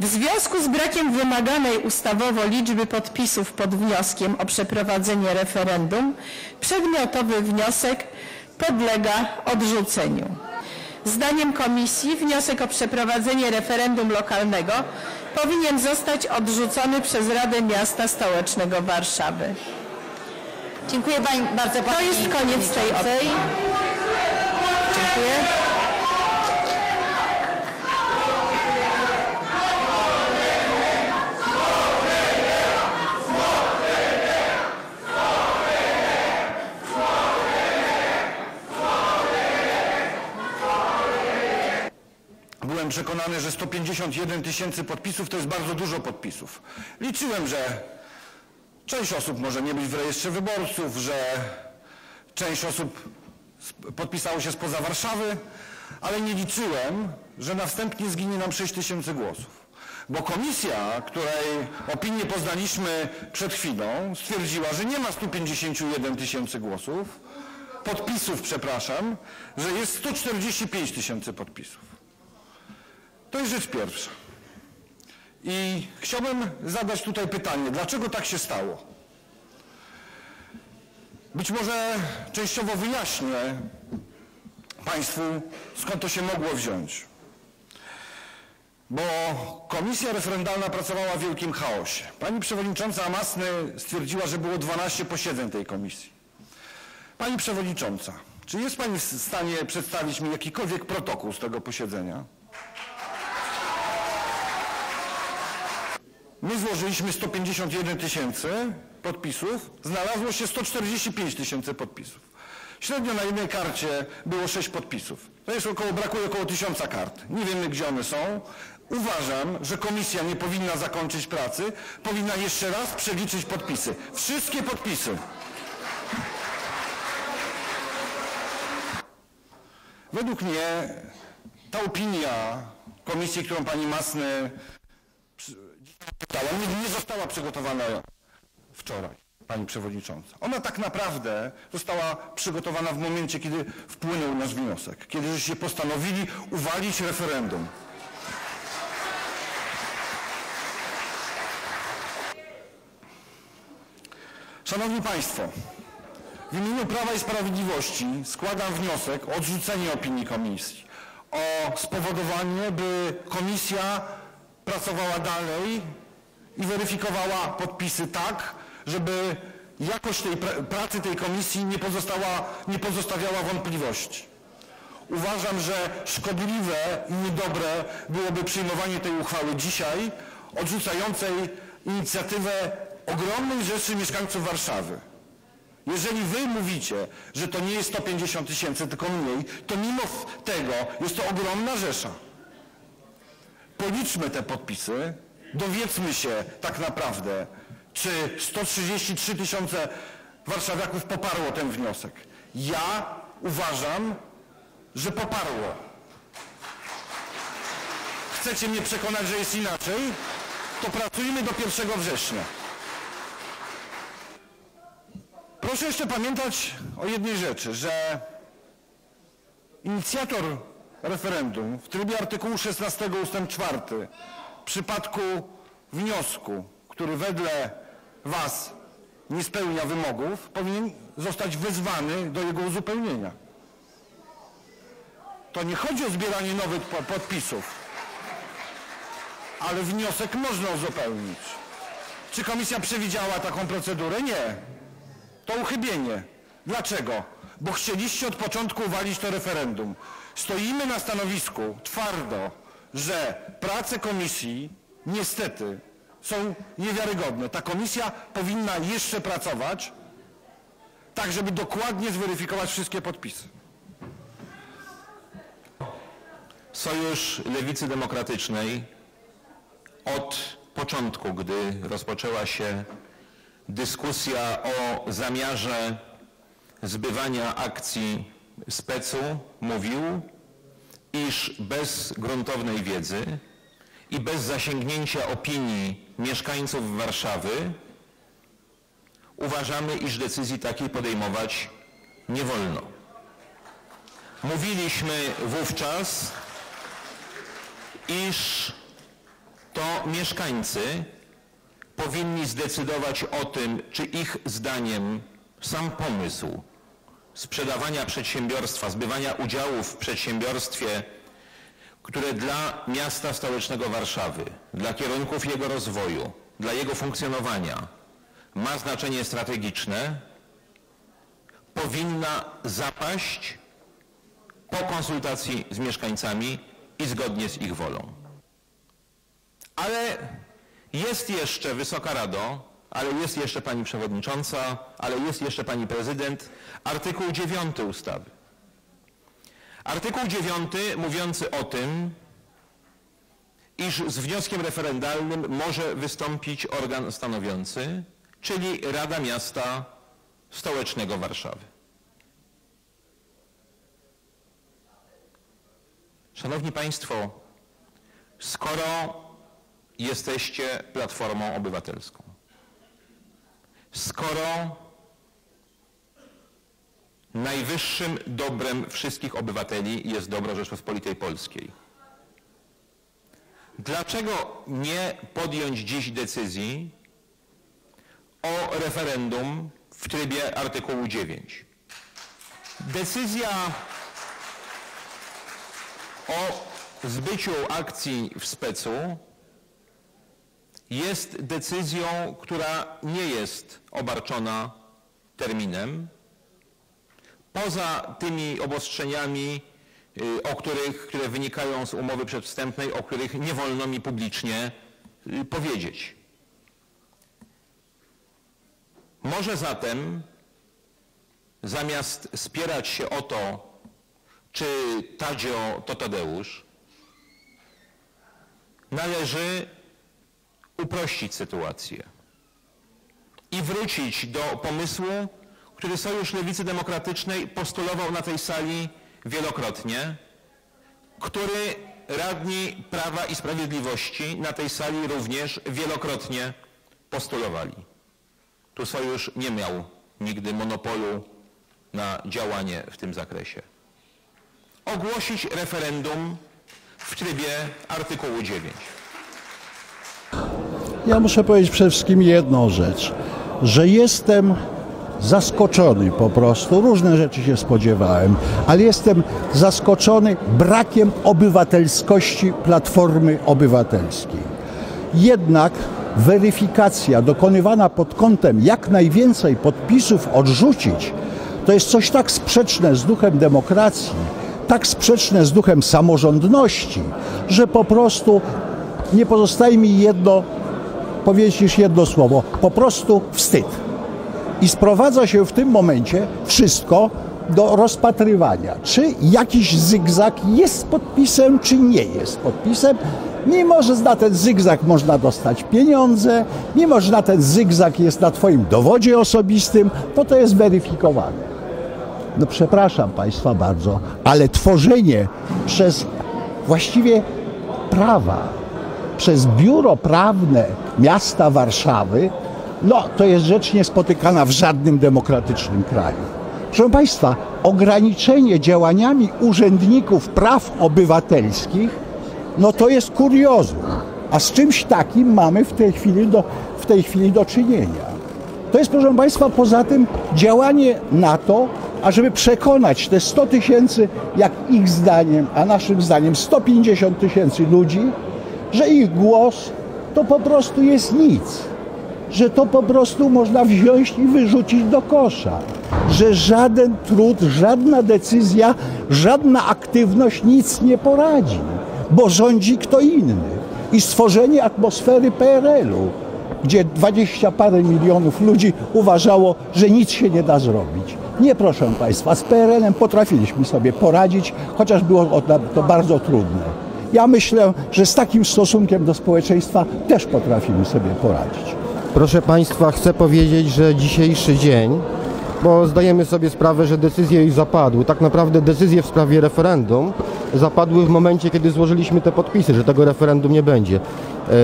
W związku z brakiem wymaganej ustawowo liczby podpisów pod wnioskiem o przeprowadzenie referendum, przedmiotowy wniosek podlega odrzuceniu. Zdaniem komisji wniosek o przeprowadzenie referendum lokalnego powinien zostać odrzucony przez Radę Miasta Stołecznego Warszawy. Dziękuję pani, bardzo To pani jest koniec tej przewodniczącej. Dziękuję. Przekonany, że 151 tysięcy podpisów to jest bardzo dużo podpisów. Liczyłem, że część osób może nie być w rejestrze wyborców, że część osób podpisało się spoza Warszawy, ale nie liczyłem, że na wstępnie zginie nam 6 tysięcy głosów. Bo komisja, której opinię poznaliśmy przed chwilą, stwierdziła, że nie ma 151 tysięcy głosów, podpisów, przepraszam, że jest 145 tysięcy podpisów. To jest rzecz pierwsza. I chciałbym zadać tutaj pytanie, dlaczego tak się stało? Być może częściowo wyjaśnię Państwu, skąd to się mogło wziąć. Bo komisja referendalna pracowała w wielkim chaosie. Pani przewodnicząca Amasny stwierdziła, że było 12 posiedzeń tej komisji. Pani przewodnicząca, czy jest Pani w stanie przedstawić mi jakikolwiek protokół z tego posiedzenia? My złożyliśmy 151 tysięcy podpisów, znalazło się 145 tysięcy podpisów. Średnio na jednej karcie było 6 podpisów. To jest około, brakuje około tysiąca kart. Nie wiemy, gdzie one są. Uważam, że komisja nie powinna zakończyć pracy, powinna jeszcze raz przeliczyć podpisy. Wszystkie podpisy. Według mnie ta opinia komisji, którą pani Masny została, nie, nie została przygotowana wczoraj, pani przewodnicząca. Ona tak naprawdę została przygotowana w momencie, kiedy wpłynął nasz wniosek, kiedy żeście postanowili uwalić referendum. Szanowni Państwo, w imieniu Prawa i Sprawiedliwości składam wniosek o odrzucenie opinii komisji, o spowodowanie, by komisja pracowała dalej i weryfikowała podpisy tak, żeby jakość tej pra- pracy tej komisji nie, pozostała, nie pozostawiała wątpliwości. Uważam, że szkodliwe i niedobre byłoby przyjmowanie tej uchwały dzisiaj, odrzucającej inicjatywę ogromnej rzeszy mieszkańców Warszawy. Jeżeli wy mówicie, że to nie jest 150 tysięcy, tylko mniej, to mimo tego jest to ogromna rzesza. Policzmy te podpisy, dowiedzmy się tak naprawdę, czy 133 tysiące warszawiaków poparło ten wniosek. Ja uważam, że poparło. Chcecie mnie przekonać, że jest inaczej? To pracujmy do 1 września. Proszę jeszcze pamiętać o jednej rzeczy, że inicjator referendum w trybie artykułu 16 ust. 4 w przypadku wniosku, który wedle Was nie spełnia wymogów, powinien zostać wezwany do jego uzupełnienia. To nie chodzi o zbieranie nowych po- podpisów, ale wniosek można uzupełnić. Czy komisja przewidziała taką procedurę? Nie. To uchybienie. Dlaczego? Bo chcieliście od początku uwalić to referendum. Stoimy na stanowisku twardo, że prace komisji niestety są niewiarygodne. Ta komisja powinna jeszcze pracować, tak żeby dokładnie zweryfikować wszystkie podpisy. Sojusz Lewicy Demokratycznej od początku, gdy rozpoczęła się dyskusja o zamiarze zbywania akcji specu, mówił, iż bez gruntownej wiedzy i bez zasięgnięcia opinii mieszkańców Warszawy uważamy, iż decyzji takiej podejmować nie wolno. Mówiliśmy wówczas, iż to mieszkańcy powinni zdecydować o tym, czy ich zdaniem sam pomysł sprzedawania przedsiębiorstwa, zbywania udziałów w przedsiębiorstwie, które dla miasta stołecznego Warszawy, dla kierunków jego rozwoju, dla jego funkcjonowania ma znaczenie strategiczne, powinna zapaść po konsultacji z mieszkańcami i zgodnie z ich wolą. Ale jest jeszcze, Wysoka Rado, ale jest jeszcze Pani Przewodnicząca, ale jest jeszcze Pani Prezydent, artykuł 9 ustawy. Artykuł 9 mówiący o tym, iż z wnioskiem referendalnym może wystąpić organ stanowiący, czyli Rada Miasta Stołecznego Warszawy. Szanowni Państwo, skoro jesteście Platformą Obywatelską, skoro najwyższym dobrem wszystkich obywateli jest dobro Rzeczpospolitej Polskiej, dlaczego nie podjąć dziś decyzji o referendum w trybie artykułu 9? Decyzja o zbyciu akcji w specu jest decyzją, która nie jest obarczona terminem. Poza tymi obostrzeniami, y, o których, które wynikają z umowy przedwstępnej, o których nie wolno mi publicznie y, powiedzieć. Może zatem zamiast spierać się o to, czy Tadzio to Tadeusz, należy uprościć sytuację i wrócić do pomysłu, który Sojusz Lewicy Demokratycznej postulował na tej sali wielokrotnie, który radni Prawa i Sprawiedliwości na tej sali również wielokrotnie postulowali. Tu Sojusz nie miał nigdy monopolu na działanie w tym zakresie. Ogłosić referendum w trybie artykułu 9. Ja muszę powiedzieć przede wszystkim jedną rzecz, że jestem zaskoczony po prostu. Różne rzeczy się spodziewałem, ale jestem zaskoczony brakiem obywatelskości Platformy Obywatelskiej. Jednak weryfikacja dokonywana pod kątem jak najwięcej podpisów odrzucić, to jest coś tak sprzeczne z duchem demokracji, tak sprzeczne z duchem samorządności, że po prostu nie pozostaje mi jedno powiedzieć jedno słowo. Po prostu wstyd. I sprowadza się w tym momencie wszystko do rozpatrywania, czy jakiś zygzak jest podpisem, czy nie jest podpisem. Mimo, że na ten zygzak można dostać pieniądze, mimo, że na ten zygzak jest na Twoim dowodzie osobistym, to to jest weryfikowane. No przepraszam Państwa bardzo, ale tworzenie przez właściwie prawa, przez biuro prawne miasta Warszawy, no to jest rzecz niespotykana w żadnym demokratycznym kraju. Proszę Państwa, ograniczenie działaniami urzędników praw obywatelskich, no to jest kuriozum. A z czymś takim mamy w tej chwili do, w tej chwili do czynienia. To jest, proszę Państwa, poza tym działanie na to, ażeby przekonać te 100 tysięcy, jak ich zdaniem, a naszym zdaniem 150 tysięcy ludzi, że ich głos to po prostu jest nic. Że to po prostu można wziąć i wyrzucić do kosza. Że żaden trud, żadna decyzja, żadna aktywność nic nie poradzi, bo rządzi kto inny. I stworzenie atmosfery PRL-u, gdzie dwadzieścia parę milionów ludzi uważało, że nic się nie da zrobić. Nie, proszę Państwa, z PRL-em potrafiliśmy sobie poradzić, chociaż było to bardzo trudne. Ja myślę, że z takim stosunkiem do społeczeństwa też potrafimy sobie poradzić. Proszę Państwa, chcę powiedzieć, że dzisiejszy dzień, bo zdajemy sobie sprawę, że decyzje już zapadły. Tak naprawdę decyzje w sprawie referendum zapadły w momencie, kiedy złożyliśmy te podpisy, że tego referendum nie będzie.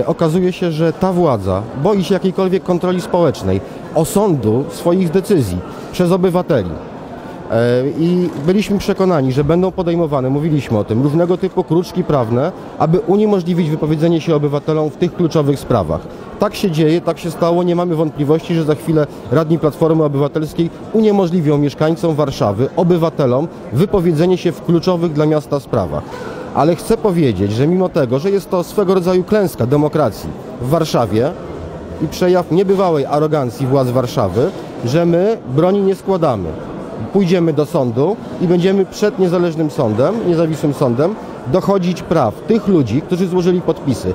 E, okazuje się, że ta władza boi się jakiejkolwiek kontroli społecznej, osądu swoich decyzji przez obywateli. E, I byliśmy przekonani, że będą podejmowane, mówiliśmy o tym, różnego typu kruczki prawne, aby uniemożliwić wypowiedzenie się obywatelom w tych kluczowych sprawach. Tak się dzieje, tak się stało. Nie mamy wątpliwości, że za chwilę radni Platformy Obywatelskiej uniemożliwią mieszkańcom Warszawy, obywatelom, wypowiedzenie się w kluczowych dla miasta sprawach. Ale chcę powiedzieć, że mimo tego, że jest to swego rodzaju klęska demokracji w Warszawie, i przejaw niebywałej arogancji władz Warszawy, że my broni nie składamy. Pójdziemy do sądu i będziemy przed niezależnym sądem, niezawisłym sądem, dochodzić praw tych ludzi, którzy złożyli podpisy.